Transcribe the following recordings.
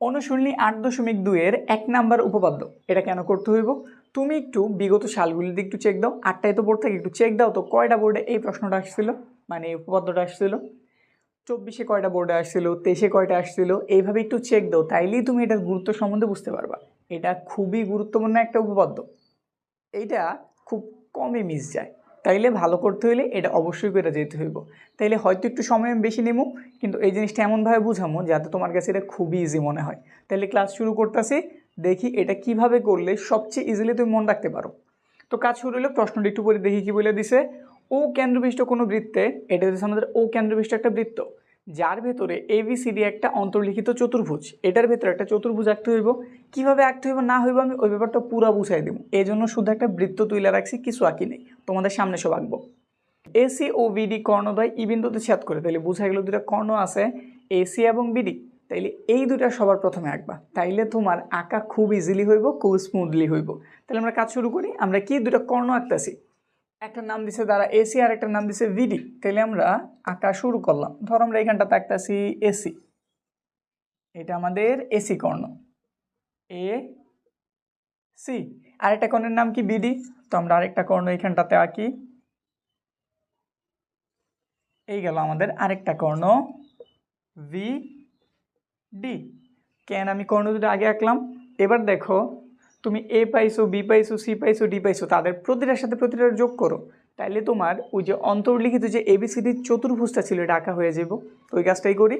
অনুশীলনী আট দশমিক দুইয়ের এক নাম্বার উপপাদ্য। এটা কেন করতে হইব? তুমি একটু বিগত সালগুলির দিকে একটু চেক দাও, আটটায় তো বোর্ড থেকে একটু চেক দাও, তো কয়টা বোর্ডে এই প্রশ্নটা আসছিল? মানে এই উপপাদ্যটা আসছিল। চব্বিশে কয়টা বোর্ডে আসছিল? তেইশে কয়টা আসছিল? এইভাবে একটু চেক দাও, তাইলেই তুমি এটার গুরুত্ব সম্বন্ধে বুঝতে পারবা। এটা খুবই গুরুত্বপূর্ণ একটা উপপাদ্য। এইটা খুব কমই মিস যায়। তাইলে ভালো করতে হইলে এটা অবশ্যই করে যেতে হইব। তাইলে হয়তো একটু সময় আমি বেশি নেব কিন্তু এই জিনিসটা এমনভাবে বুঝামো যাতে তোমার কাছে এটা খুবই ইজি মনে হয়। তাইলে ক্লাস শুরু করতেছি, দেখি এটা কীভাবে করলে সবচেয়ে ইজিলি তুমি মনে রাখতে পারো। তো কাজ শুরু হলে প্রশ্নটা একটু পরে দেখি কি বলে দিছে। ও কেন্দ্রবিষ্ট কোনো বৃত্তে, এটা হচ্ছে আমাদের ও কেন্দ্রবিষ্ট একটা বৃত্ত, যার ভেতরে এবিসিডি একটা অন্তর্লিখিত চতুর্ভুজ, এটার ভেতরে একটা চতুর্ভুজ আঁকতে হইব। কীভাবে আঁকতে হইব না হইব আমি ওই ব্যাপারটা পুরো বুঝাই দেবো এই জন্য শুধু একটা বৃত্ত তুলে রাখছি, কিছু আঁকি নেই। তোমাদের সামনে সব আঁকবো। এসি ও বিডি কর্ণদ্বয় ই বিন্দুতে ছেদ করে, তাইলে বোঝা গেল দুটা কর্ণ আছে এসি এবং বিডি তাইলে এই দুটা সবার প্রথমে আঁকবা। তাইলে তোমার আঁকা খুব ইজিলি হইব, খুব স্মুথলি হইব। তাহলে আমরা কাজ শুরু করি, আমরা কি দুটা কর্ণ আঁকতেছি? একটা নাম দিছে দ্বারা এসি আর একটা নাম দিছে ভিডি তাইলে আমরা আঁকা শুরু করলাম। ধর আমরা এখানটাতে আঁকতেছি এসি এটা আমাদের এসি কর্ণ। এ সি আর একটা কর্ণের নাম কি বিডি তো আমরা আরেকটা কর্ণ এখানটাতে আঁকি। এই গেল আমাদের আরেকটা কর্ণ ভি ডি কেন আমি কর্ণ দুটো আগে আঁকলাম? এবার দেখো, তুমি এ পাইছো বি পাইছো সি পাইছো ডি পাইছো, তাদের প্রতিটার সাথে প্রতিটার যোগ করো। তাইলে তোমার ওই যে অন্তর্লিখিত যে এবিসিডির চতুর্ভুজটা ছিল, এটা আঁকা হয়ে যাব ওই কাজটাই করি।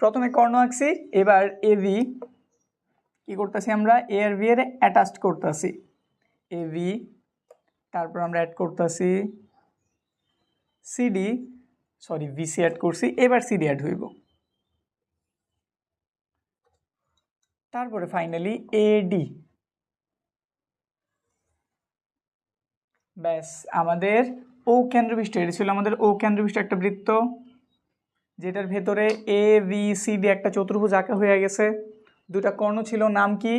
প্রথমে কর্ণ আঁকছি, এবার এ ভি কী করতেছি আমরা? এ আর ভি এর অ্যাটাচড করতেছি। এ ভি তারপর আমরা অ্যাড করতেছি সিডি সরি ভিসি অ্যাড করছি, এবার সিডি অ্যাড হইব। তারপরে ফাইনালি এডি ব্যাস, আমাদের ও কেন্দ্রবিষ্ট, এটি ছিল আমাদের ও কেন্দ্রবিষ্ট একটা বৃত্ত, যেটার ভেতরে এ ভি সি ডি একটা চতুর্ভুজ আঁকা হয়ে গেছে। দুটা কর্ণ ছিল, নাম কি?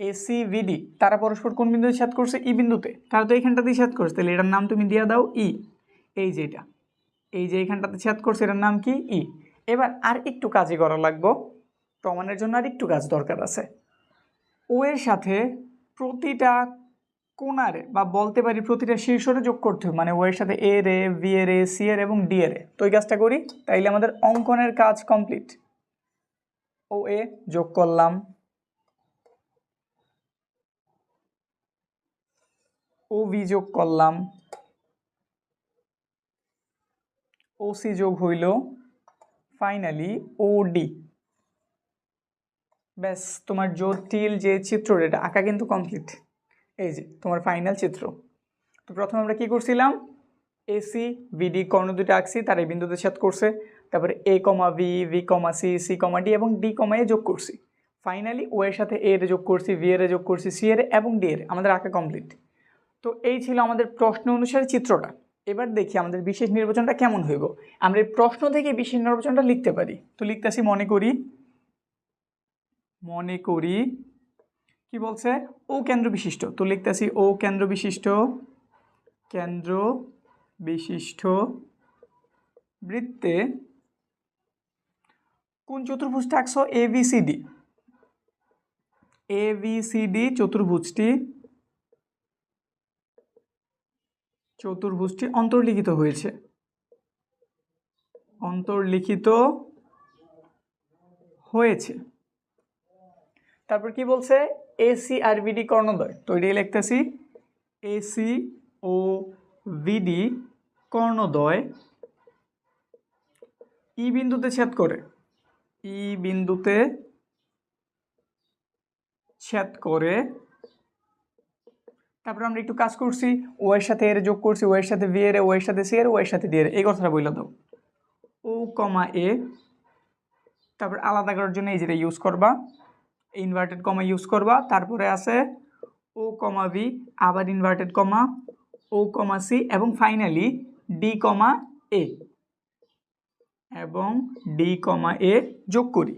এসি ভিডি তারা পরস্পর কোন বিন্দুতে ছাদ করছে? ই বিন্দুতে। তারা তো এইখানটাতেই ছাদ করছে। তাহলে এটার নাম তুমি দিয়ে দাও ই এই যে এটা। এই যে এইখানটাতে ছাদ করছে, এটার নাম কি? ই এবার আর একটু কাজই করা লাগবো। প্রমাণের জন্য আর একটু কাজ দরকার আছে। ও এর সাথে প্রতিটা কোনারে বা বলতে পারি প্রতিটা শীর্ষরে যোগ করতে হবে। মানে ও এর সাথে এ রে বি এর এ সি এর এবং ডি এর এ। তো এই কাজটা করি। তাইলে আমাদের অঙ্কনের কাজ কমপ্লিট ও এ যোগ করলাম। ও ভি যোগ করলাম। ও সি যোগ হইল। ফাইনালি ও ডি ব্যাস, তোমার জটিল যে চিত্র এটা আঁকা কিন্তু কমপ্লিট এই যে, তোমার ফাইনাল চিত্র। তো প্রথমে আমরা কি করছিলাম? এসি ভিডি কর্ণ দুটো আঁকছি তার এই বিন্দুতে ছেদ করছে। তারপরে A comma B B comma C C comma D এবং ডি কমা এ যোগ করছি। ফাইনালি ও এর সাথে এ এর যোগ করছি ভি এর যোগ করছি সি এর এবং ডি এর। আমাদের আঁকা কমপ্লিট তো এই ছিল আমাদের প্রশ্ন অনুসারে চিত্রটা। এবার দেখি আমাদের বিশেষ নির্বাচনটা কেমন হইব। আমরা এই প্রশ্ন থেকে বিশেষ নির্বাচনটা লিখতে পারি। তো লিখতেছি মনে করি মনে করি, কি বলছে? ও কেন্দ্র বিশিষ্ট। তো লিখতেছি ও কেন্দ্র বিশিষ্ট কেন্দ্র বিশিষ্ট বৃত্তে কোন চতুর্ভুজটা আঁকছো? A B C D A B C D চতুর্ভুজটি চতুর্ভুজটি অন্তর্লিখিত হয়েছে। অন্তর্লিখিত হয়েছে। তারপর কি বলছে? এসি আর বিডি কর্ণদ্বয়। তো এটাই লিখতেছি। এসি ও বিডি কর্ণদ্বয়। ই বিন্দুতে ছেদ করে। ই বিন্দুতে ছেদ করে তারপর আমরা একটু কাজ করছি, ও এর সাথে এর যোগ করছি, ও এর সাথে ভি এর, ও এর সাথে সি এর, ও এর সাথে ডি এর। এই কথাটা বললে দাও। ও কমা এ, তারপর আলাদা করার জন্য এই যেটা ইউজ করবা ইনভার্টেড কমা ইউজ করবা, তারপরে আছে ও কমা বি, আবার inverted comma O comma C, এবং ফাইনালি ডি কমা এ, এবং ডি কমা এ যোগ করি।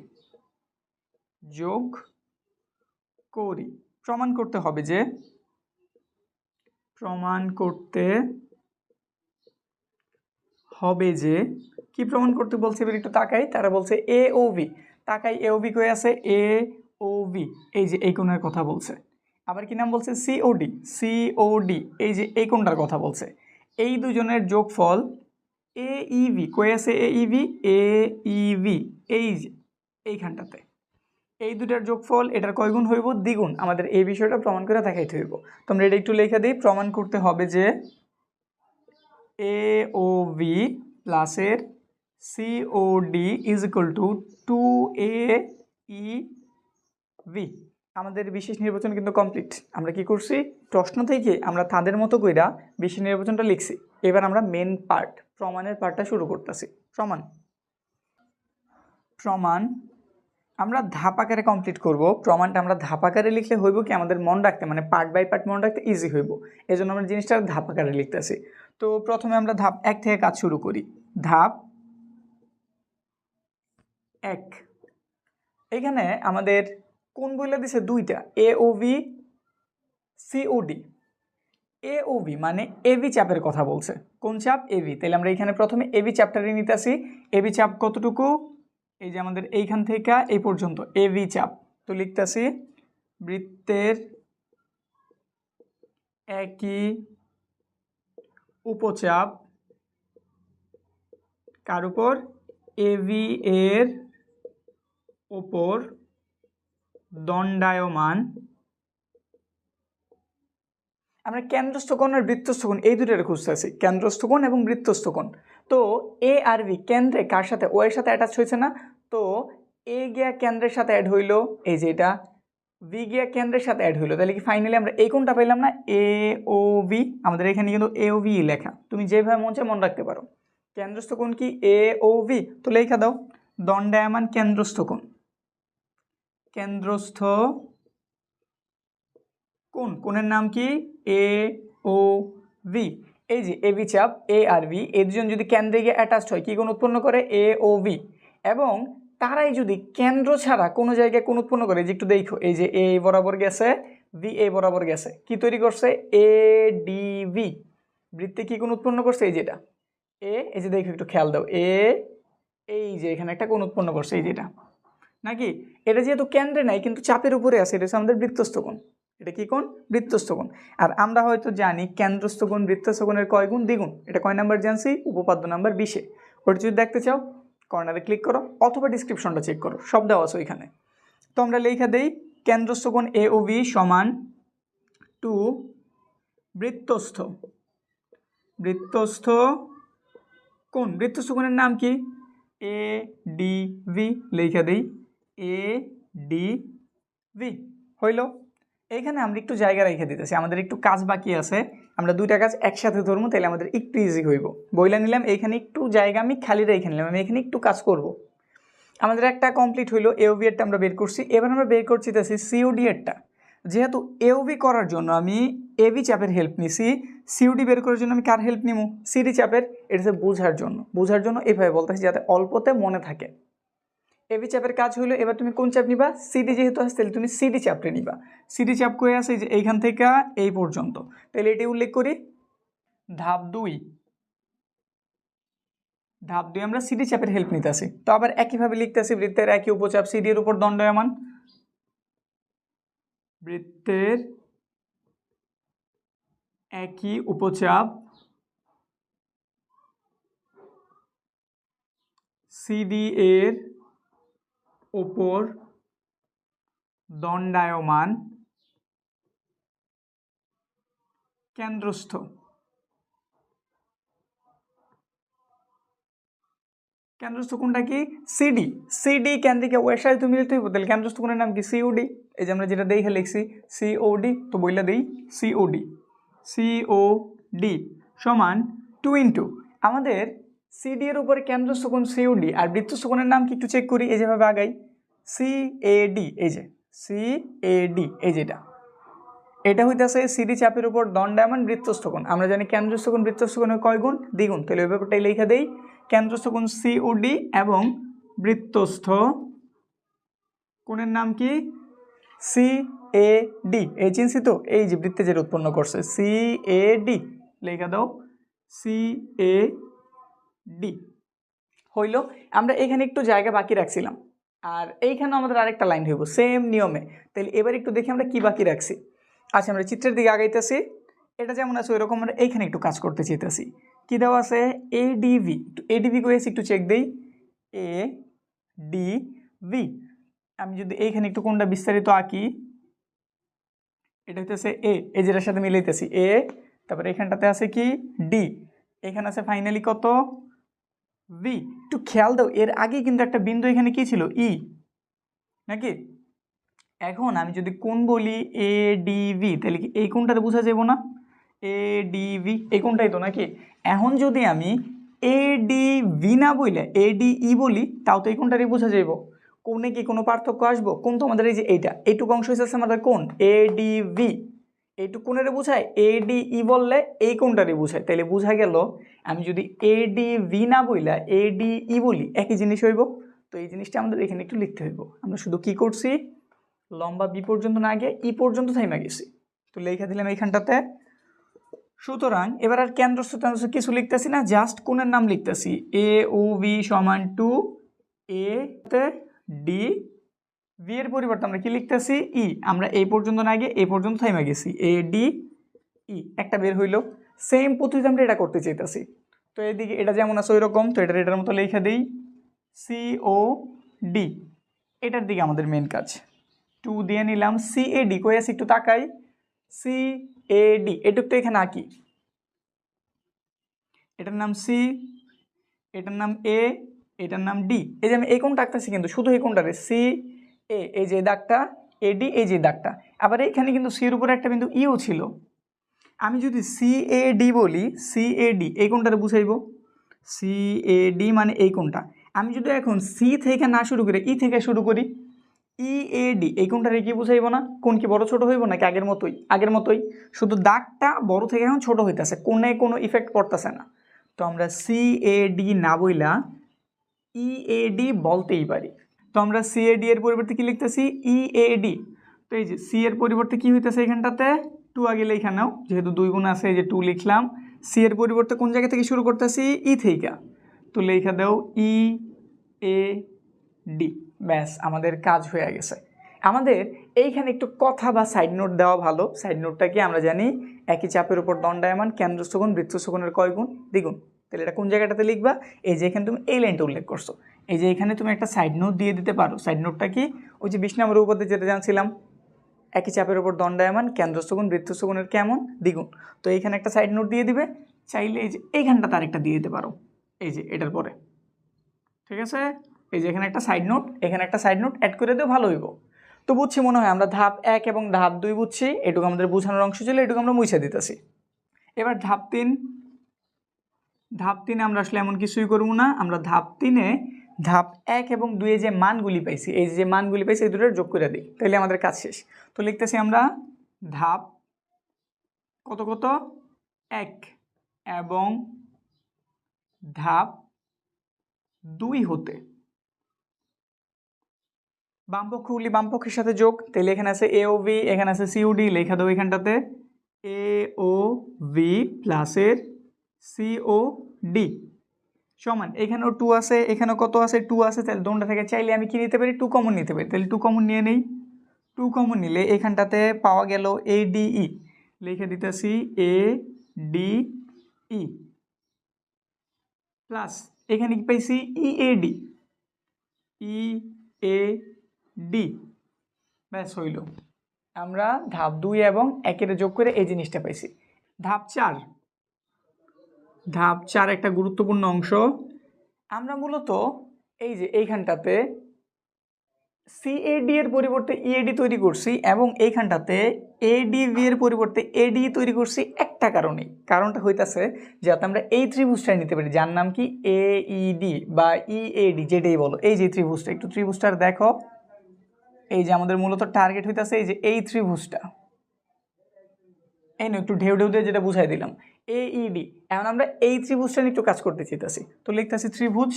যোগ করি। প্রমাণ করতে হবে যে প্রমাণ করতে হবে যে, কি প্রমাণ করতে বলছে এবার একটু তাকাই, তারা বলছে এ ও ভি তাকাই এ ও বি কয়ে আছে? এ ও বি এই যে এই কোণের কথা বলছে। আবার কি নাম বলছে? সিওডি সিওডি এই যে এই কোণটার কথা বলছে। এই দুজনের যোগফল এ ইভি কয়ে আছে এ ইভি এ ইভি এই যে, এইখানটাতে। এই দুটার যোগফল এটার কয়গুণ হইব? দ্বিগুণ। আমাদের এই বিষয়টা প্রমাণ করে দেখাইতে হইব। তোমরা এটা একটু লেখা দিই। প্রমাণ করতে হবে যে এ ও ভি প্লাসের COD is equal to two A E B আমাদের বিশেষ নির্বাচন কিন্তু কমপ্লিট আমরা কি করছি? প্রশ্ন থেকে আমরা তাদের মতো কইরা বিশেষ নির্বাচনটা লিখছি। এবার আমরা মেন পার্ট প্রমাণের পার্টটা শুরু করতেছি। প্রমাণ। প্রমাণ আমরা ধাপ আকারে কমপ্লিট করব। প্রমাণটা আমরা ধাপ আকারে লিখলে হইব কি? আমাদের মন রাখতে মানে পার্ট বাই পার্ট মন রাখতে ইজি হইব। এই জন্য আমরা জিনিসটা ধাপ আকারে লিখতেছি। তো প্রথমে আমরা ধাপ এক থেকে কাজ শুরু করি। ধাপ এক। এখানে আমাদের কোন বইলা দিছে? দুইটা। A O B COD A O B মানে এবি চাপের কথা বলছে। কোন চাপ? এবি তাহলে আমরা এখানে প্রথমে এবি চাপটারে নিতে আসি এবি চাপ কতটুকু? এই যে আমাদের এইখান থেকে এই পর্যন্ত এবি চাপ। তো লিখতেছি, বৃত্তের একই উপচাপ কার উপর? এবি এর ওপর দণ্ডায়মান। আমরা কেন্দ্রস্থ কোণ আর বৃত্তস্থ কোণ এই দুটোর খুঁজতেছি কেন্দ্রস্থ কোণ এবং বৃত্তস্থকোণ। তো এ আর বি কেন্দ্রে কার সাথে ও এর সাথে অ্যাটাচ হয়েছে না? তো এ গিয়া কেন্দ্রের সাথে অ্যাড হইল, এই যে এটা বি গিয়া কেন্দ্রের সাথে অ্যাড হইল, তাহলে কি ফাইনালি আমরা এই কোনটা পেলাম না? এ ও বি আমাদের এখানে কিন্তু এ ও বি লেখা, তুমি যেভাবে মন চায় মনে রাখতে পারো। কেন্দ্রস্থ কোণ কি? এ ও বি তো লেখা দাও, দণ্ডায়মান কেন্দ্রস্থ কোণ, কেন্দ্রস্থ কোন কোণের নাম কি? এ ও ভি এই যে এ বি চাপ এ আর ভি এই দুজন যদি কেন্দ্রে গিয়ে অ্যাটাচড হয়, কী কোণ উৎপন্ন করে? এ ও ভি এবং তারাই যদি কেন্দ্র ছাড়া কোনো জায়গায় কোন উৎপন্ন করে যে একটু দেখো, এই যে এ বরাবর গেছে ভি এ বরাবর গেছে, কি তৈরি করছে? এ ডি ভি বৃত্তে কী কোন উৎপন্ন করছে? এই যেটা। এ এই যে দেখো, একটু খেয়াল দাও এ এই যে এখানে একটা কোন উৎপন্ন করছে, এই যেটা। নাকি? এটা যেহেতু কেন্দ্রে নাই, কিন্তু চাপের উপরে আছে, এটা হচ্ছে আমাদের বৃত্তস্থ এটা কি কোণ? বৃত্তস্থ আর আমরা হয়তো জানি কেন্দ্রস্থ কোণ, বৃত্তস্থ কোণের কয় গুণ? দ্বিগুণ। এটা কয় নাম্বার জানছি? উপপাদ্য নাম্বার বিশে। ওটা যদি দেখতে চাও কর্নারে ক্লিক করো অথবা ডিসক্রিপশনটা চেক করো, সব দেওয়া আছে ওইখানে। তো আমরা লেখা দেই কেন্দ্রস্থ কোণ এ ও ভি সমান টু বৃত্তস্থ। বৃত্তস্থ কোণ বৃত্তস্থ কোণের নাম কি? এ ডি ভি লেখা দেই এ ডি ভি হইল? এইখানে আমরা একটু জায়গা রেখে দিতেছি, আমাদের একটু কাজ বাকি আছে, আমরা দুইটা কাজ একসাথে ধরবো তাহলে আমাদের একটু ইজি হইব। বইলা নিলাম এইখানে একটু জায়গা আমি খালি রেখে নিলাম, আমি এখানে একটু কাজ করব। আমাদের একটা কমপ্লিট হইল এওভি এরটা আমরা বের করছি, এবার আমরা বের করছি তাছি সিওডি এরটা যেহেতু এওভি করার জন্য আমি এবি চাপের হেল্প নিছি সিওডি বের করার জন্য আমি কার হেল্প নিব সিডি চাপের, এটা বোঝার জন্য। বোঝার জন্য এভাবে বলতেছি যাতে অল্পতে মনে থাকে। এবি চাপের কাজ হলো এবার তুমি কোন চাপ নিবা? সিডি যেহেতু আসছে তাহলে তুমি সিডি চাপটা নিবা। সিডি চাপ করে আছে? যে এইখান থেকে এই পর্যন্ত। তাহলে এটি উল্লেখ করি। ধাপ দুই। ধাপ দুই, আমরা সিডি চাপের হেল্প নিতেছি। তো আবার একইভাবে লিখতেছি, বৃত্তের একই উপচাপ সিডি এর উপর দণ্ডায়মান। বৃত্তের একই উপচাপ সিডি এর ওপর দণ্ডায়মান কেন্দ্রস্থ। কেন্দ্রস্থ কোনটা কি? সিডি সিডি কেন্দ্রিকে ওয়ের সাথে তুমি লিখতে হইব তাহলে কেন্দ্রস্থ কোণের নাম কি? সিওডি এই যে আমরা যেটা দেখে লিখছি সিওডি তো বইলা দেই সিওডি সিওডি সমান টু ইন্টু আমাদের সিডি এর উপরে কেন্দ্রস্থ কোণ সিওডি আর বৃত্ত কোণের নাম কি একটু চেক করি, এই যেভাবে আগাই। সি এ ডি এই যে সি এ ডি এই যেটা। এটা হইতেছে সিডি চাপের উপর দণ্ডায়মান বৃত্তস্থ কোণ আমরা জানি কেন্দ্রস্থ কোণ বৃত্তস্থ কোণের কয় গুণ? দ্বিগুণ। তাহলে ওই ব্যাপারটাই লেখা দেই। কেন্দ্রস্থ কোণ সিওডি এবং বৃত্তস্থ কোণের নাম কি? সি এ ডি এই চিনছি তো? এই যে বৃত্তে যেটা উৎপন্ন করছে। সি এ ডি লেখা দাও। সি এ ডি হইল, আমরা এখানে একটু জায়গা বাকি রাখছিলাম। আর এইখানেও আমাদের আরেকটা লাইন হইব সেম নিয়মে। তাহলে এবার একটু দেখি আমরা কি বাকি রাখছি। আচ্ছা আমরা চিত্রের দিকে আগাইতেছি। এটা যেমন আছে, ওইরকম আমরা এইখানে একটু কাজ করতে চাইতেছি। কী দেওয়া আছে? এ ডিভি এ ডিভি করেছি একটু চেক দেই। এ ডি ভি আমি যদি এইখানে একটু কোনটা বিস্তারিত আঁকি। এটা হইতেছে এ এই যেটার সাথে মিলাইতেছি। এ তারপরে এখানটাতে আছে কি? ডি এখানে আছে ফাইনালি কত? ভি একটু খেয়াল দাও, এর আগে কিন্তু একটা বিন্দু এখানে কি ছিল? ই নাকি? এখন আমি যদি কোন বলি এ ডি ভি তাহলে কি এই কোনটাতে বোঝা যাব না? এ ডি ভি এই কোনটাই তো নাকি? এখন যদি আমি এ ডি ভি না বইলে এ ই বলি, তাও তো এই কোনটারই বোঝা যাইব কোনে কি কোনো পার্থক্য আসব? কোন তো আমাদের এই যে এইটা, এইটুকু অংশ হচ্ছে আমাদের কোন এ ডি ভি এইটুকু কোনের বোঝায় এ ডি ই বললে এই কোনটারই বোঝায় তাহলে বোঝা গেল, আমি যদি এ ডি ভি না বইলা, এ ডি ই বলি, একই জিনিস হইব। তো এই জিনিসটা আমাদের এখানে একটু লিখতে হইব। আমরা শুধু কি করছি? লম্বা বি পর্যন্ত না গিয়ে ই পর্যন্ত থাইমা গেছি। তো লেখা দিলাম এইখানটাতে। সুতরাং এবার আর কেন্দ্রস্থ কেন্দ্রস্থ কিছু লিখতেছি না, জাস্ট কোণের নাম লিখতেছি। এ ও ভি সমান টু, এ ডি ভি এর পরিবর্তে আমরা কি লিখতেছি? ই আমরা এই পর্যন্ত না গিয়ে এই পর্যন্ত থাইমে গেছি। এ ডি ই একটা বের হইল। সেম পদ্ধতিতে আমরা এটা করতে চাইতেছি। তো এদিকে এটা যেমন আছে ওই রকম তো এটার এটার মতো লিখে দিই। সি ও ডি এটার দিকে আমাদের মেন কাজ। টু দিয়ে নিলাম। সি এ ডি কয়ে আছে? একটু তাকাই। সি এ ডি এটুক তো এখানে আঁকি। এটার নাম সি এটার নাম এ এটার নাম ডি এই যে আমি এই কোনটা আঁকতেছি কিন্তু শুধু এই কোনটারে সি এ, এই যে দাগটা, এ ডি, এই যে দাগটা। আবার এইখানে কিন্তু সির উপরে একটা বিন্দু ইও ছিল। আমি যদি সি এ ডি বলি, সি এ ডি, এই কোনটারে বুঝাইব। ডি মানে এই কোনটা আমি যদি এখন সি থেকে না শুরু করি ই থেকে শুরু করি, ই এ ডি, এই কোনটারে কি বুঝাইব না? কোন কি বড় ছোট হইব নাকি আগের মতোই? আগের মতোই। শুধু দাগটা বড় থেকে এখন ছোট হইতেছে কোনে কোনো ইফেক্ট পড়তেছে না। তো আমরা সি এ ডি না বইলা ই এ ডি বলতেই পারি। তো আমরা সি এ ডি এর পরিবর্তে কি লিখতেছি? ই এ ডি তো এই যে সি এর পরিবর্তে কি হইতেছে এখানটাতে টু আগে লেখা নাও, যেহেতু দুই গুণ আছে, এই যে টু লিখলাম। সি এর পরিবর্তে কোন জায়গা থেকে শুরু করতেছি? ই থেকে। তো লেখা দাও ই এ ডি ব্যাস, আমাদের কাজ হয়ে গেছে। আমাদের এইখানে একটু কথা বা সাইড নোট দেওয়া ভালো। সাইড নোটটা কি? আমরা জানি একই চাপের উপর দণ্ডায়মান কেন্দ্রস্থগুণ বৃত্তস্থগুণের কয় গুণ? দ্বিগুণ। তাহলে এটা কোন জায়গাটাতে লিখবা? এই যে এখানে তুমি এই লাইনটা উল্লেখ করছ। এই যে এখানে তুমি একটা সাইড নোট দিয়ে দিতে পারো। সাইড নোটটা কি? ওই যে বিশ নম্বরের উপর দিয়ে যেতে জানছিলাম, একই চাপের উপর দণ্ডায়মান, কেন্দ্রস্থগুণ, বৃত্তস্থগুণের কেমন? দ্বিগুণ। তো এইখানে একটা সাইড নোট দিয়ে দিবে, চাইলে এই যে এইখানটা তার একটা দিয়ে দিতে পারো। এই যে এটার পরে। ঠিক আছে? এই যে এখানে একটা সাইড নোট এখানে একটা সাইড নোট অ্যাড করে দিও, ভালো হইব। তো বুঝছি মনে হয় আমরা ধাপ এক এবং ধাপ দুই বুঝছি, এটুকু আমাদের বোঝানোর অংশ ছিল, এটুকু আমরা মুছে দিতেছি। এবার ধাপ তিন। ধাপ তিনে আমরা আসলে এমন কিছুই করব না, আমরা ধাপ তিনে ধাপ এক এবং দুয়ে যে মানগুলি পাইছি, এই যে মানগুলি পাইছি, এই দুটোর যোগ করে দিই। তাহলে আমাদের কাজ শেষ। তো লিখতেছি আমরা ধাপ কত কত? এক এবং ধাপ দুই হতে। বামপক্ষগুলি বামপক্ষের সাথে যোগ তাহলে এখানে আছে এ ও ভি এখানে আছে সিউডি লেখা দেবো এখানটাতে। এ ও ভি প্লাসের সি ও ডি সমান। এখানেও টু আছে, এখানেও কত আছে? টু আছে, তাহলে দোনটা থেকে চাইলে আমি কি নিতে পারি? টু কমন নিতে পারি। তাহলে টু কমন নিয়ে নেই। টু কমন নিলে এখানটাতে পাওয়া গেল এ ডি ই লিখে দিতেছি এ ডি ই প্লাস এখানে কি পাইছি? ই A D E A D ব্যাস, হইল। আমরা ধাপ দুই এবং একের যোগ করে এই জিনিসটা পাইছি। ধাপ চার। ধাপ চার একটা গুরুত্বপূর্ণ অংশ। আমরা মূলত এই যে এইখানটাতে সিএডি এর পরিবর্তে ইএডি তৈরি করছি এবং এইখানটাতে এডিভি এর পরিবর্তে এডি তৈরি করছি একটা কারণে কারণটা হইতাছে যাতে আমরা এই ত্রিভুজটা নিতে পারি। যার নাম কি? এইডি বা ইএডি যেটাই বলো। এই যে ত্রিভুজটা, একটু ত্রিভুজটার দেখো। এই যে আমাদের মূলত টার্গেট হইতাছে এই যে এই ত্রিভুজটা। এই নো একটু ঢেউ ঢেউ দিয়ে যেটা বুঝাই দিলাম। এইডি এখন আমরা এই ত্রিভুজটা একটু কাজ করতে চাইতেছি। তো লিখতেছি ত্রিভুজ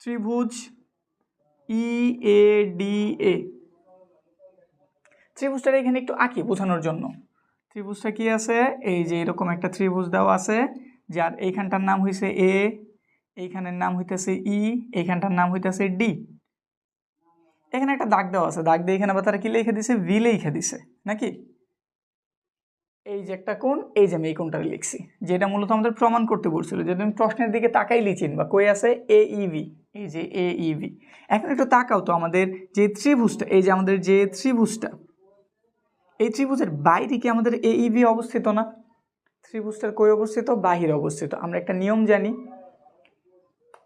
ত্রিভুজ ই এ ডি এ ত্রিভুজটার এখানে একটু আঁকি বোঝানোর জন্য। ত্রিভুজটা কি আছে? এই যে এরকম একটা ত্রিভুজ দেওয়া আছে, যার এইখানটার নাম হইছে এ এইখানের নাম হইতেছে ই এইখানটার নাম হইতেছে ডি এখানে একটা দাগ দেওয়া আছে। দাগ দিয়ে এখানে আবার তারা কি লিখে দিছে? ভি লিখে দিছে, নাকি? এই যে একটা কোণ, এই যে আমি এই কোণটা লিখছি, যেটা মূলত আমাদের প্রমাণ করতে বলছিল, যে তুমি প্রশ্নের দিকে তাকাই লিচিন বা কই আছে? এ ইভি এই যে এ ইভি এখন একটু তাকাও তো আমাদের যে ত্রিভুজটা, এই যে আমাদের যে ত্রিভুজটা, এই ত্রিভুজের বাইরে কি আমাদের এ ইভি অবস্থিত না? ত্রিভুজটার কই অবস্থিত? বাহিরে অবস্থিত। আমরা একটা নিয়ম জানি,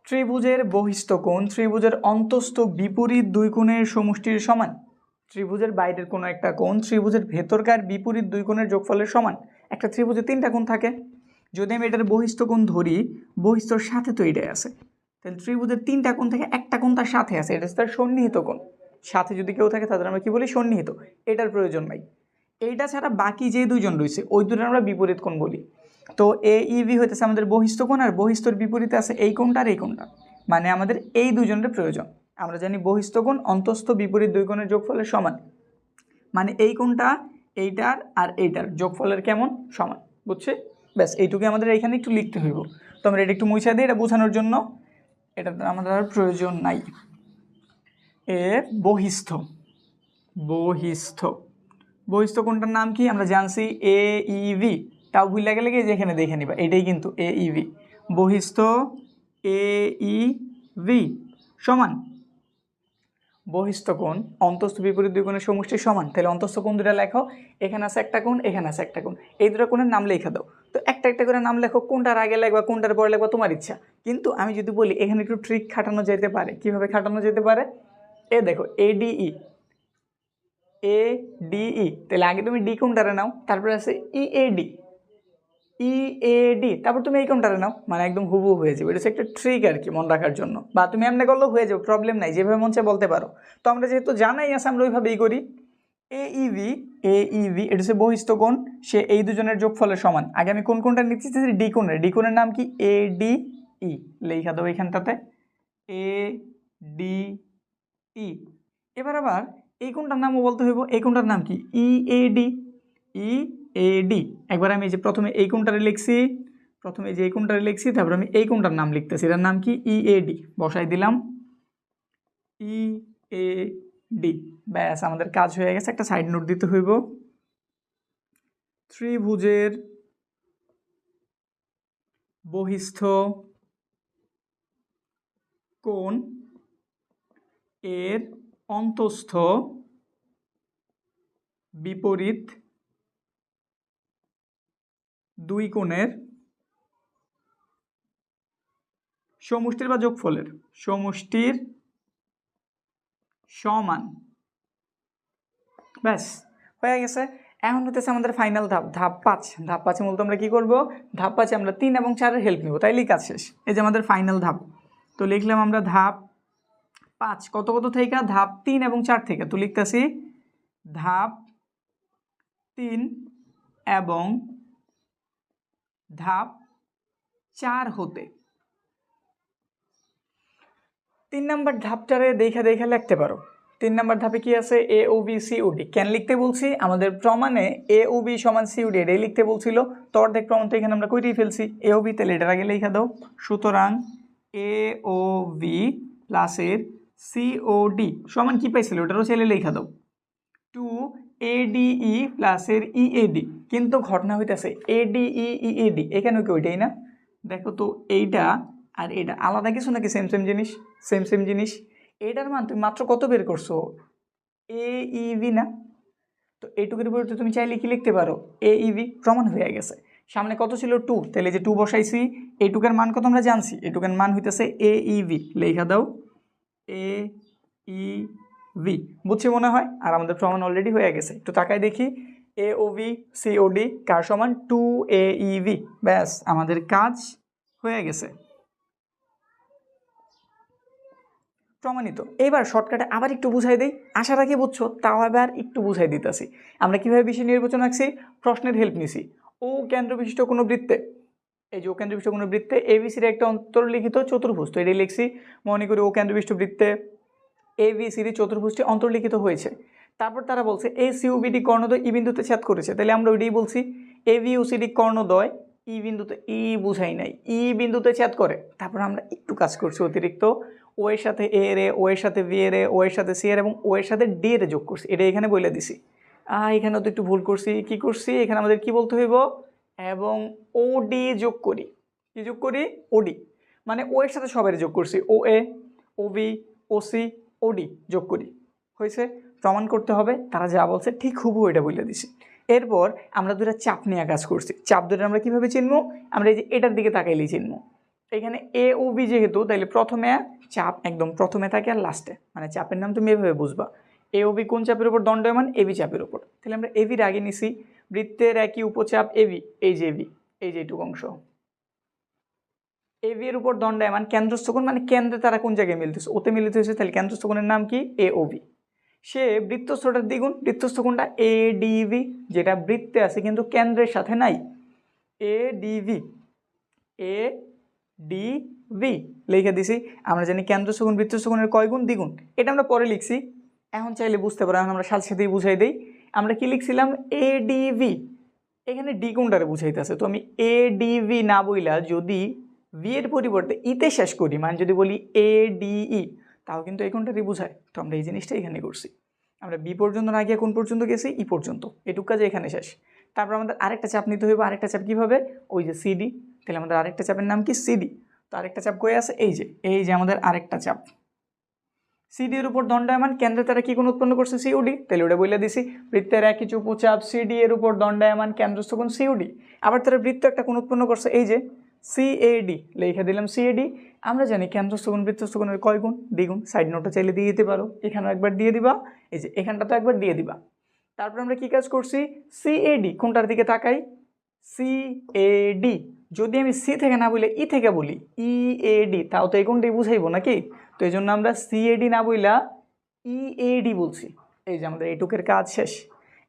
ত্রিভুজের বহিস্থ কোণ, ত্রিভুজের অন্তস্থ বিপরীত দুই কোণের সমষ্টির সমান। ত্রিভুজের বাইরের কোনো একটা কোণ, ত্রিভুজের ভেতরকার বিপরীত দুই কোণের যোগফলের সমান একটা ত্রিভুজে তিনটা কোণ থাকে। যদি আমি এটার বহিস্থ কোণ ধরি বহিস্থর সাথে তো এটাই আছে। তাহলে ত্রিভুজের তিনটা কোণ থেকে একটা কোণ তার সাথে আছে, এটা তার সন্নিহিত কোণ। সাথে যদি কেউ থাকে, তাদের আমরা কি বলি? সন্নিহিত। এটার প্রয়োজন নাই। এইটা ছাড়া বাকি যে দুজন রয়েছে, ওই দুটো আমরা বিপরীত কোণ বলি। তো এ ইভি হইতেছে আমাদের বহিস্থ কোণ আর বহিস্থর বিপরীতে আছে এই কোণটা আর এই কোণটা। মানে আমাদের এই দুজনের প্রয়োজন। আমরা জানি বহিস্থ কোণ, অন্তস্থ বিপরীত দুই কোণের যোগফলের সমান। মানে এই কোণটা এইটার আর এইটার যোগফলের কেমন? সমান। বুঝছে? ব্যাস এইটুকু আমাদের এখানে একটু লিখতে হইব। তো আমরা এটা একটু মুছা দিই, এটা বোঝানোর জন্য। এটা আমাদের আর প্রয়োজন নাই। এ বহিস্থ। বহিস্থ। বহিস্থ কোনটার নাম কি? আমরা জানছি এ ইভি তাও ভুল লাগে লেগে যেখানে দেখে নিবা। এটাই কিন্তু এ ইভি বহিস্থ এ ই ভি সমান। বহিস্থ কোণ, অন্তস্থ বিপরীত দুই কোণের সমষ্টি সমান। তাহলে অন্তস্থ কোণ দুটা লেখো, এখানে আছে একটা কোণ, এখানে আছে একটা কোণ। এই দুটো কোণের নাম লেখা দাও। তো একটা একটা করে নাম লেখো, কোনটার আগে লাগবা কোনটার পরে লাগবা তোমার ইচ্ছা। কিন্তু আমি যদি বলি, এখানে একটু ট্রিক খাটানো যেতে পারে। কীভাবে খাটানো যেতে পারে? এ দেখো এডিই এ ডিই তাহলে আগে তুমি ডি কোনটারে নাও, তারপরে আছে ই A D E A D তারপর তুমি এই কোনটারে নাও? মানে একদম হুবু হয়ে যাবে। এটা একটা ট্রিক আর কি মন রাখার জন্য। বা তুমি এমনি করলেও হয়ে যাবে প্রবলেম নাই, যেভাবে মন চায় বলতে পারো। তো আমরা যেহেতু জানাই আছে, আমরা ওইভাবেই করি। এ ইভি এ ইভি এটা হচ্ছে বহিস্থ কোণ। সে এই দুজনের যোগফলের সমান। আগে আমি কোন কোনটা নিচ্ছি ডি কোণের। ডি কোণের নাম কি? এ ডি ই লেখা দেবো এখানটাতে। এ ডি ই এবার আবার এই কোনটার নামও বলতে হইব। এই কোনটার নাম কি? ই A D E A D একবার আমি যে প্রথমে এই কোনটারে লিখছি, প্রথমে যে এই কোনটারে লিখছি, তারপর আমি এই কোনটার নাম লিখতেছি। এটার নাম কি? ই এ ডি বসাই দিলাম। ই এ ডি ব্যাস, আমাদের কাজ হয়ে গেছে। একটা সাইড নোট দিতে হইব। ত্রিভুজের বহিস্থ কোণ এর অন্তস্থ বিপরীত দুই কোণের সমষ্টির বা যোগফলের সমষ্টির সমান। ব্যাস, হয়ে গেছে। এখন হতেছে আমাদের ফাইনাল ধাপ ধাপ পাঁচ। ধাপ পাঁচে মূলত আমরা কী করব? ধাপ পাঁচে আমরা তিন এবং চারের হেল্প নেব। তাইলেই কাজ শেষ। এই যে আমাদের ফাইনাল ধাপ। তো লিখলাম আমরা ধাপ পাঁচ। কত কত থেকে ধাপ তিন এবং চার থেকে তো লিখতেছি ধাপ তিন এবং ধাপ চার হতে। তিন নাম্বার ধাপটারে দেখে দেখে লিখতে পারো। তিন নাম্বার ধাপে কি আছে? A O B C D কেন লিখতে বলছি? আমাদের প্রমাণে এ ও বি সমান সি ডি এটাই লিখতে বলছিল। তো অর্ধেক প্রমাণ তো এখানে আমরা কইতেই ফেলছি। এ ও বি তাহলে এটার আগে লেখা দাও। সুতরাং এ ও বি প্লাসের সি ও ডি সমান কি পাইছিল? ওটারও ছেলে লেখা দাও। টু এডিই প্লাসের ইএডি কিন্তু ঘটনা হইতেছে এডিই ইএডি এখানে কি ওইটাই না? দেখো তো, এইটা আর এটা আলাদা কিছু নাকি সেম সেম জিনিস? সেম সেম জিনিস। এটার মান তুমি মাত্র কত বের করছ? এ ইভি না? তো এইটুকুর বিরুদ্ধে তুমি চাইলে কি লিখতে পারো? এ ইভি প্রমাণ হয়ে গেছে। সামনে কত ছিল? টু তাহলে যে টু বসাইছি, এইটুকের মান কত আমরা জানছি? এইটুকের মান হইতেছে এ ইভি লেখা দাও। এ ই ভি বুঝছি মনে হয়? আর আমাদের প্রমাণ অলরেডি হয়ে গেছে। একটু তাকাই দেখি। A O B C O D কার সমান টু এ ই ভি ব্যাস, আমাদের কাজ হয়ে গেছে। প্রমাণিত। এবার শর্টকাটে আবার একটু বুঝাই দিই। আশা রাখি বুঝছ, তাও আবার একটু বুঝাই দিতেছি। আমরা কীভাবে বিষয় নির্বাচন রাখছি? প্রশ্নের হেল্প নিছি। ও কেন্দ্র বিশিষ্ট কোনো বৃত্তে। এই যে ও কেন্দ্র বিশিষ্ট কোনো বৃত্তে এবিসির একটা অন্তর্লিখিত চতুর্ভুজ তো এটাই লিখছি। মনে করি ও কেন্দ্র বিশিষ্ট বৃত্তে এ বি সিডি চতুর্ভুজটি অন্তর্লিখিত হয়েছে। তারপর তারা বলছে এ সিউবিডি কর্ণদয় ই বিন্দুতে ছেদ করেছে। তাহলে আমরা ওইটাই বলছি, এ বি সিডি কর্ণদয় ই বিন্দুতে, ই বুঝাই নাই, ই বিন্দুতে ছেদ করে। তারপর আমরা একটু কাজ করছি অতিরিক্ত। ও এর সাথে এ রে, ও এর সাথে ভি এর ও এর সাথে সি এর এবং ও এর সাথে ডি এর যোগ করছি। এটা এখানে বলে দিছি। আহ এখানেও তো একটু ভুল করছি। কি করছি? এখানে আমাদের কি বলতে হইব? এবং ও ডি যোগ করি। কি যোগ করি? ওডি মানে ও এর সাথে সবাই যোগ করছি। O A, O B O C, O D যোগ করি। হয়েছে প্রমাণ করতে হবে, তারা যা বলছে ঠিক হুবু এটা বলে দিছে। এরপর আমরা দুটা চাপ নিয়ে কাজ করছি। চাপ দুটো আমরা কীভাবে চিনবো? আমরা এই যে এটার দিকে তাকাইলেই চিনবো। এখানে এ ও বি যেহেতু, তাইলে প্রথমে চাপ একদম প্রথমে থাকে আর লাস্টে মানে চাপের নাম তুমি এভাবে বুঝবা। এ ও বি কোন চাপের উপর দণ্ডায়মান? এবি চাপের উপর। তাহলে আমরা এবির আগে নিছি। বৃত্তের একই উপচাপ এবি এই যে এবি এই যে এইটুকু অংশ। এবি এর উপর দণ্ডায়মান কেন্দ্রস্থকোণ মানে কেন্দ্রে তারা কোন জায়গায় মিলতেছে ওতে মিলিত হয়েছে তাহলে কেন্দ্রস্থকোণের নাম কি? এ ও বি সে বৃত্তস্থটার দ্বিগুণ বৃত্তস্থকোণটা এ ডিভি যেটা বৃত্তে আছে কিন্তু কেন্দ্রের সাথে নাই। A DB A D B লিখে দিছি। আমরা জানি কেন্দ্র সগুণ বৃত্ত কয় গুণ? দ্বিগুণ। এটা আমরা পরে লিখছি। এখন চাইলে বুঝতে পারো, এখন আমরা সাথে সাথেই বুঝাই দিই। আমরা কি লিখছিলাম? এ ডিভি এখানে ডি বুঝাইতেছে? তো আমি এ ডিভি না বইলা যদি ভি এর পরিবর্তে ইতে শেষ করি মানে যদি বলি এ ডিই তাও কিন্তু এই কোনটারই বুঝায়। তো আমরা এই জিনিসটা এখানে করছি। আমরা বি পর্যন্ত না গিয়ে কোন পর্যন্ত গেছি, ই পর্যন্ত। এটুক কাজে এখানে শেষ। তারপর আমাদের আরেকটা চাপ নিতে হইব, আরেকটা চাপ কীভাবে? ওই যে সিডি তাহলে আমাদের আরেকটা চাপের নাম কি? সিডি তো আরেকটা চাপ কয়ে আছে? এই যে এই যে আমাদের আরেকটা চাপ। সিডি এর উপর দণ্ডায়মান কেন্দ্রে তারা কি কোন উৎপন্ন করছে? সিউডি তাহলে ওটা বলে দিছি, বৃত্তের একই চুপু চাপ সিডি এর উপর দণ্ডায়মান কেন্দ্রস্থ কোন সিউডি আবার তারা বৃত্ত একটা কোন উৎপন্ন করছে, এই যে সিএডি লিখে দিলাম সিএডি আমরা জানি বৃত্তস্থ কোণের কয় গুণ? দ্বিগুণ সাইড নোটটা চাইলে দিয়ে দিতে পারো। এখানেও একবার দিয়ে দিবা। এই যে এখানটা তো একবার দিয়ে দিবা। তারপর আমরা কি কাজ করছি? সিএডি কোনটার দিকে তাকাই? সিএডি যদি আমি সি থেকে না বলি ই থেকে বলি ইএডি তাও তো এই কোনটাই বুঝাইবো নাকি? তো এই জন্য আমরা সিএডি না বইলা ইএডি বলছি। এই যে আমাদের এইটুকের কাজ শেষ।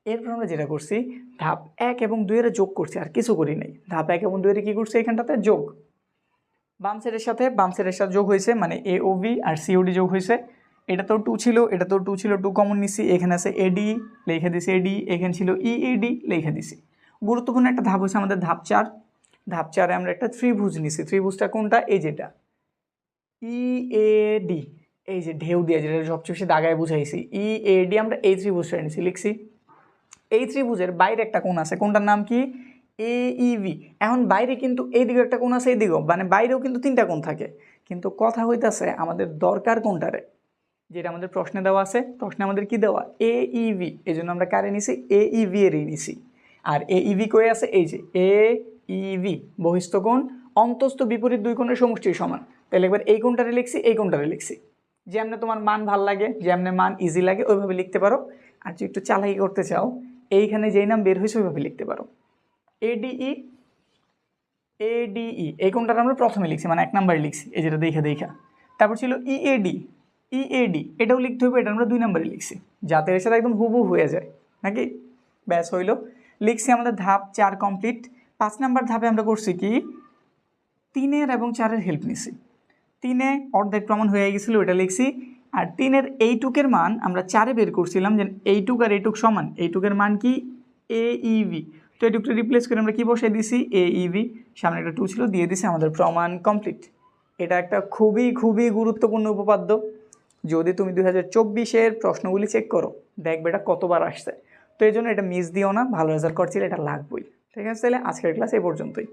এরপর আমরা যেটা করছি, ধাপ এক এবং দুইয়ের যোগ করছি, আর কিছু করি নাই। ধাপ এক এবং দুইয়ের কী করছি এখানটাতে? যোগ। বাম সাইডের সাথে, বাম সাইডের সাথে যোগ হয়েছে মানে এ ও ভি আর সিওডি যোগ হয়েছে। এটা তো টু ছিল, এটা তো টু ছিল টু কমন নিছি, এখানে আছে এডি লিখে দিছি এডি এখানে ছিল ইএডি লিখে দিছি। গুরুত্বপূর্ণ একটা ধাপ হচ্ছে আমাদের ধাপ চার। ধাপ চারে আমরা একটা ত্রিভুজ নিছি, ত্রিভুজটা কোনটা? এই যেটা। ইএডি এই যে ঢেউ দিয়ে, যেটা সবচেয়ে বেশি দাগায় বুঝাইছি। ইএডি আমরা এই ত্রিভুজটা নিছি, লিখছি। এই ত্রিভুজের বাইরে একটা কোণ আছে। কোনটার নাম কি? এইভি এখন বাইরে কিন্তু এইদিকে একটা কোণ আছে এইদিকেও মানে বাইরেও কিন্তু তিনটা কোণ থাকে। কিন্তু কথা হইতাছে আমাদের দরকার কোনটারে যেটা আমাদের প্রশ্নে দেওয়া আছে। প্রশ্নে আমাদের কি দেওয়া? এ ইভি এই জন্য আমরা কারে নিছি? এইভি এরই নিছি। আর এইভি কয়ে আছে? এই যে এ ইভি বহিস্থ কোণ, অন্তস্থ বিপরীত দুই কোণের সমষ্টির সমান। তাহলে একবার এই কোণটারে লিখছি, এই কোণটারে লিখছি। যেমনে তোমার মান ভালো লাগে, যেমনে মান ইজি লাগে, ওইভাবে লিখতে পারো। আর যদি একটু চালাকি করতে চাও এইখানে যেই নাম বের হয়েছে ওইভাবে লিখতে পারো। এডিই এডিই এই কোনটা আমরা প্রথমে লিখছি মানে এক নাম্বারে লিখছি, এই যেটা দেখে দেখা। তারপর ছিল ইএডি ইএডি এটাও লিখতে হবে, এটা আমরা দুই নম্বরে লিখছি। যাতে এর সাথে একদম হুবু হয়ে যায়, নাকি? ব্যাস হইল। লিখছি আমাদের ধাপ চার কমপ্লিট। পাঁচ নাম্বার ধাপে আমরা করছি কি? তিনের এবং চারের হেল্প নিছি। তিনে অর্ধেক প্রমাণ হয়ে গেছিল ওটা লিখছি। আর তিনের এইটুকের মান আমরা চারে বের করছিলাম যে এইটুক আর এইটুক সমান। এইটুকের মান কি? এ ইভি তো এইটুকটা রিপ্লেস করে আমরা কি বসে দিছি? এ ইভি সামনে একটা টু ছিল, দিয়ে দিছি আমাদের প্রমাণ কমপ্লিট এটা একটা খুবই খুবই গুরুত্বপূর্ণ উপপাদ্য। যদি তুমি দুই হাজার চব্বিশের প্রশ্নগুলি চেক করো, দেখবে এটা কতবার আসছে। তো এই জন্য এটা মিস দিও না, ভালো রেজাল্ট করছিল, এটা লাগবেই। ঠিক আছে? তাহলে আজকের ক্লাস এই পর্যন্তই।